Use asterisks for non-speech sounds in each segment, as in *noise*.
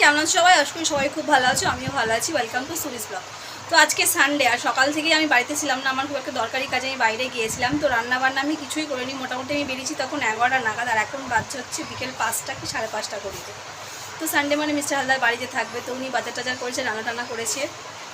কেমন আছো সবাই? আশা করি সবাই খুব ভালো আছো, আমিও ভালো আছি। ওয়েলকাম টু সুরিস ব্লগ তো আজকে সানডে আর সকাল থেকেই আমি বাড়িতে ছিলাম না, আমার খুব একটা দরকারি কাজে আমি বাইরে গিয়েছিলাম, তো রান্না বান্না আমি কিছুই করিনি। মোটামুটি আমি বেরিয়েছি তখন এগারোটা নাগাদ, আর এখন বাচ্চা হচ্ছে বিকেল পাঁচটা কি সাড়ে পাঁচটা করিতে। তো সানডে মানে মিস্টার হালদার বাড়িতে থাকবে, তো উনি বাজার টাজার করেছে রান্না টান্না করেছে।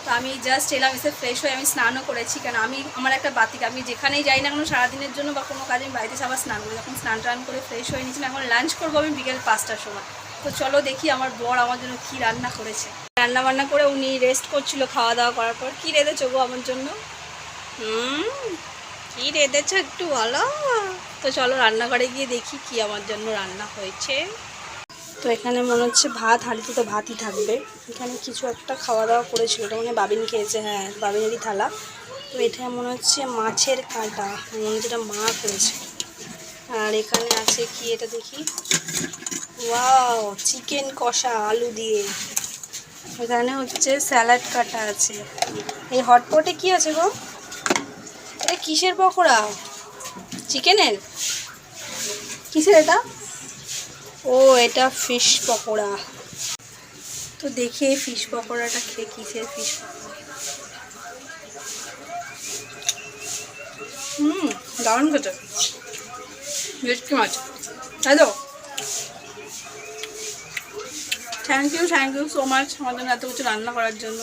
তো আমি জাস্ট এলাম, এসে ফ্রেশ হয়ে আমি স্নানও করেছি, কেন আমি, আমার একটা বাতিক, আমি যেখানেই যাই না কোনো, সারাদিনের জন্য বা কোনো কাজে আমি বাড়িতে সবার স্নান করি। যখন স্নান টান করে ফ্রেশ হয়ে নিয়েছিলাম এখন লাঞ্চ করব আমি বিকেল পাঁচটার সময়। তো চলো দেখি আমার বর আমার জন্য কী রান্না করেছে। রান্না বান্না করে উনি রেস্ট করছিল খাওয়া দাওয়া করার পর। কী রেঁধেছো গো আমার জন্য? হুম, কী রেঁধেছো একটু বলো। তো চলো রান্নাঘরে গিয়ে দেখি কি আমার জন্য রান্না হয়েছে। তো এখানে মনে হচ্ছে ভাত, হাঁড়িতে তো ভাতই থাকবে। এখানে কিছু একটা খাওয়া দাওয়া করেছিল। ওটা মনে বাবিন খেয়েছে হ্যাঁ বাবিনেরই থালা। তো এটা মনে হচ্ছে মাছের কাঁটা। মনে হচ্ছে এটা মা করেছে। আর এখানে আছে কি এটা দেখি? ওয়াও, চিকেন কষা আলু দিয়ে। এখানে হচ্ছে স্যালাড কাটা আছে। এই হটপটে কি আছে গো? এটা কিসের পকোড়া? চিকেনের? কিসের এটা? ও, এটা ফিশ পকোড়া। তো দেখি এই ফিশ পকোড়াটা খেয়ে কিসের ফিশ পকোড়া? হুম, দারুণ খেতে। ভেটকি মাছ তাই thank you thank you so much জন্য এত কিছু রান্না করার জন্য।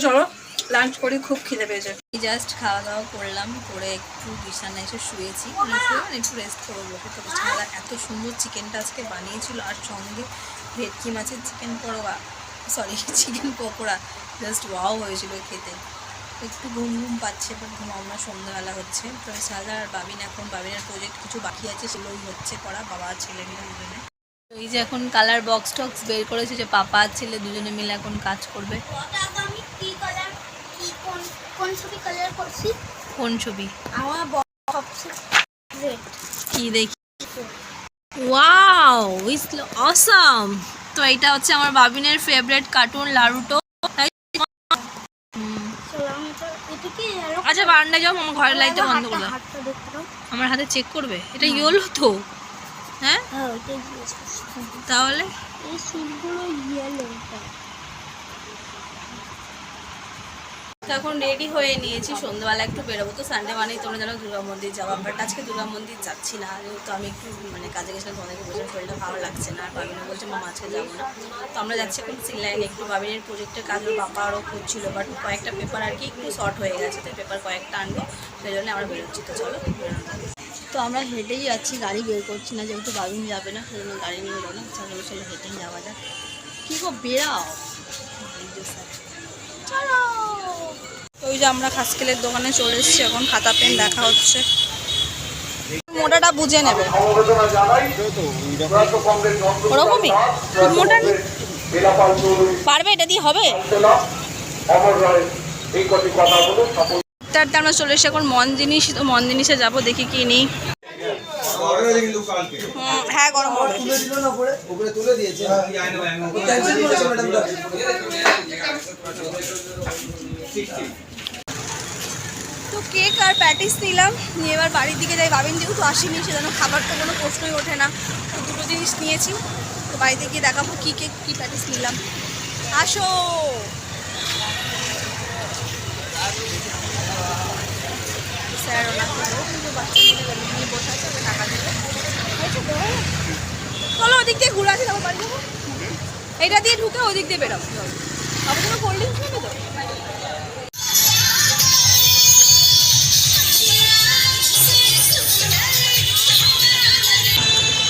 চলো লাঞ্চ করি, খুব খিদে পেয়েছে। জাস্ট খাওয়া দাওয়া করলাম, করে একটু বিছানায় এসে শুয়েছি। মানে মানে একটু রেস্ট করব। বসে তো বিছানা এত সুন্দর চিকেনটা আজকে বানিয়েছিল। আর সঙ্গে ভেটকি মাছের chicken *laughs* pakora sorry chicken pakora. Just wow হয়েছিল খেতে। একটু ঘুম ঘুম পাচ্ছে বাট ঘুমাও না সন্ধ্যাবেলা হচ্ছে। তো সাজা আর বাবিন এখন, বাবিনের প্রজেক্ট কিছু বাকি আছে, সেগুলোই হচ্ছে করা, বাবা, ছেলে মিলে দুজনে। তো এই যে এখন কালার বক্স টক্স বের করেছে যে পাপা আর ছেলে দুজনে মিলে এখন কাজ করবে। কোন ছবি? কি দেখি? ওয়াও ইস অসাম তো এটা হচ্ছে আমার বাবিনের ফেভারিট কার্টুন লারুটো আচ্ছা বারান্দায় যাও আমার ঘরের লাইটটা বন্ধ করে আমার হাতে চেক করবে। এটা ইয়েলো তো? হ্যাঁ? হ্যাঁ তাহলে? এই সুটগুলো ইয়েলো তো এখন রেডি হয়ে নিয়েছি, সন্ধ্যাবেলা একটু বেরোবো। তো সানডে মানেই তোমরা জানো দুর্গা মন্দির যাওয়া বাট আজকে দুর্গা মন্দির যাচ্ছি না। তো আমি একটু মানে কাজে গেছিলাম তোমাদেরকে বলছিলাম শরীরটা ভালো লাগছে না, আর বাবিনা বলছে মা আজকে যাব না। তো আমরা যাচ্ছি এখন সিলাইনে, একটু বাবিনের প্রজেক্টের কাজ বাবা আরও করছিল বাট কয়েকটা পেপার আর কি একটু শর্ট হয়ে গেছে, তো পেপার কয়েকটা আনব, সেই জন্য আমরা বেরোচ্ছি, তো চলো। তো আমরা হেঁটেই যাচ্ছি, গাড়ি বের করছি না, যেহেতু বাবিন যাবে না, সেই জন্য গাড়ি নিয়ে এলো না চলো চলো, হেঁটেই যাওয়া যাক। কী গো বেরাও চলো ওই যে আমরা খাসকেলের দোকানে চলে এসেছি এখন খাতা পেন দেখা হচ্ছে। মোটাটা বুঝে নেবে। ওরকমই? মোটা পারবে এটা দিয়ে হবে? তারপরে আমরা চলে এসে এখন মন জিনিস তো মন জিনিসে যাব দেখি কি নিই। হ্যাঁ গরম তুলে দিয়েছে। তো কেক আর প্যাটিস নিলাম। নিয়ে এবার বাড়ির দিকে যাই। ভাবেন যেহেতু আসেনি, সেজন্য খাবার তো কোনো প্রশ্নই ওঠে না। তো দুটো জিনিস নিয়েছি। তো বাড়িতে গিয়ে দেখাবো কী কেক, কী প্যাটিস নিলাম। আসো! স্যার বসে আছে টাকা চলো ওদিক দিয়ে ঘুরে আসি, তারপর বাড়ি যাব। এইটা দিয়ে ঢুকে ওদিক দিয়ে বেরোবো।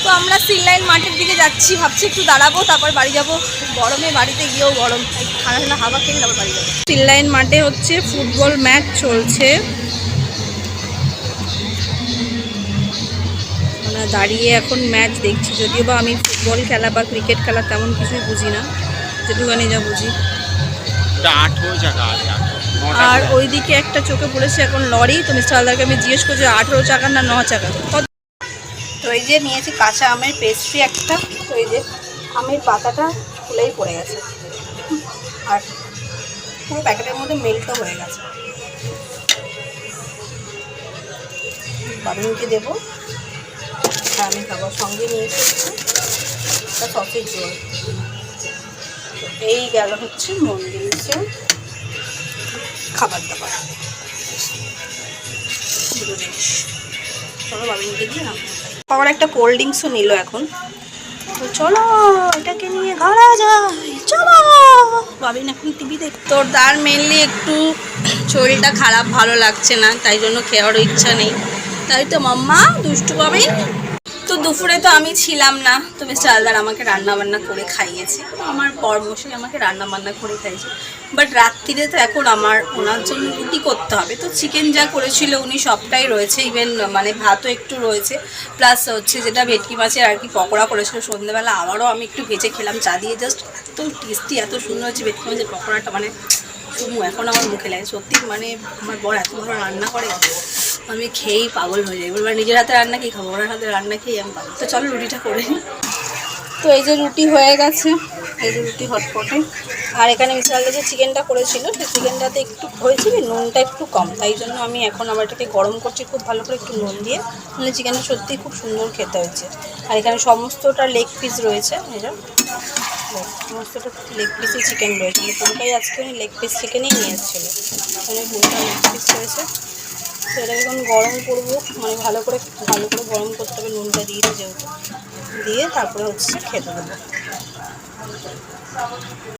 তো? আমরা সিনলাইন মাঠের দিকে যাচ্ছি, ভাবছি একটু দাঁড়াবো, তারপর বাড়ি যাব। গরমে বাড়িতে গিয়েও গরম। ঠান্ডা ঠান্ডা হাওয়া খেয়ে তারপর বাড়ি যাব। সিনলাইন মাঠে হচ্ছে ফুটবল ম্যাচ চলছে। আমরা দাঁড়িয়ে এখন ম্যাচ দেখছি, যদিও বা আমি ফুটবল খেলা বা ক্রিকেট খেলা তেমন কিছুই বুঝি না। যেটুখানি যা বুঝি। আর ওইদিকে একটা চোখে পড়েছে এখন লরি তো মিস্টার হালদারকে আমি জিজ্ঞেস করছি আঠেরো চাকা না ন চাকা তো এই যে নিয়েছি কাঁচা আমের পেস্ট্রি একটা তো এই যে আমের পাতাটা খুলেই পড়ে গেছে। আর পুরো প্যাকেটের মধ্যে মেল্টও হয়ে গেছে। বাবিনকে দেবো। আমি খাবার সঙ্গে নিয়েছি একটু একটা সসের রোল এই গেল হচ্ছে মন্দিরের খাবার দাবার। দুটো জিনিস দিয়ে আবার একটা কোল্ড ড্রিঙ্কসও নিল এখন। চলো, এটাকে নিয়ে ঘরে যাই। চলো। বাবিন এখন টিভি দেখ তোর তার মেনলি একটু শরীরটা খারাপ, ভালো লাগছে না, তাই জন্য খেয়ারও ইচ্ছা নেই। তাই তো মাম্মা, দুষ্টু বাবিন তো দুপুরে তো আমি ছিলাম না, তো মিস্টার আলদার আমাকে রান্না বান্না করে খাইয়েছে। আমার পরমশাই আমাকে রান্না বান্না করে খাইয়েছে। বাট রাত্রিরে তো এখন আমার ওনার জন্য রুটি করতে হবে। তো চিকেন যা করেছিল উনি সবটাই রয়েছে ইভেন মানে ভাতও একটু রয়েছে। প্লাস হচ্ছে যেটা ভেটকি মাছের আর কি পকোড়া করেছিল সন্ধ্যেবেলা আবারও আমি একটু ভেজে খেলাম। চা দিয়ে জাস্ট এত টেস্টি এত সুন্দর হচ্ছে ভেটকি মাছের পকোড়াটা মানে এখন আমার মুখে লাগে। সত্যি মানে আমার বর এত ভালো রান্না করে। আমি খেয়েই পাগল হয়ে যাই। এবার নিজের হাতে রান্না কি খাব? ওনার হাতে রান্না খেয়ে আমি পাগল। তো চলো রুটিটা করে তো এই যে রুটি হয়ে গেছে। এই যে রুটি হটপটে। আর এখানে মিসাল যে চিকেনটা করেছিল, সেই চিকেনটাতে একটু হয়েছে নুনটা একটু কম। তাই জন্য আমি এখন আবার এটাকে গরম করছি, খুব ভালো করে একটু নুন দিয়ে। মানে চিকেনটা সত্যিই খুব সুন্দর খেতে হয়েছে। আর এখানে সমস্তটা লেগ পিস রয়েছে। এটা সমস্তটা লেগ পিসই চিকেন রয়েছে। মানে পুরোটাই আজকে লেগ পিস চিকেনই নিয়ে এসেছিল পুরোটা লেগ পিস রয়েছে। তো এটাকে এখন গরম করব মানে ভালো করে ভালো করে গরম করতে হবে নুনটা দিয়ে যেহেতু। দিয়ে তারপরে হচ্ছে খেতে দেবো।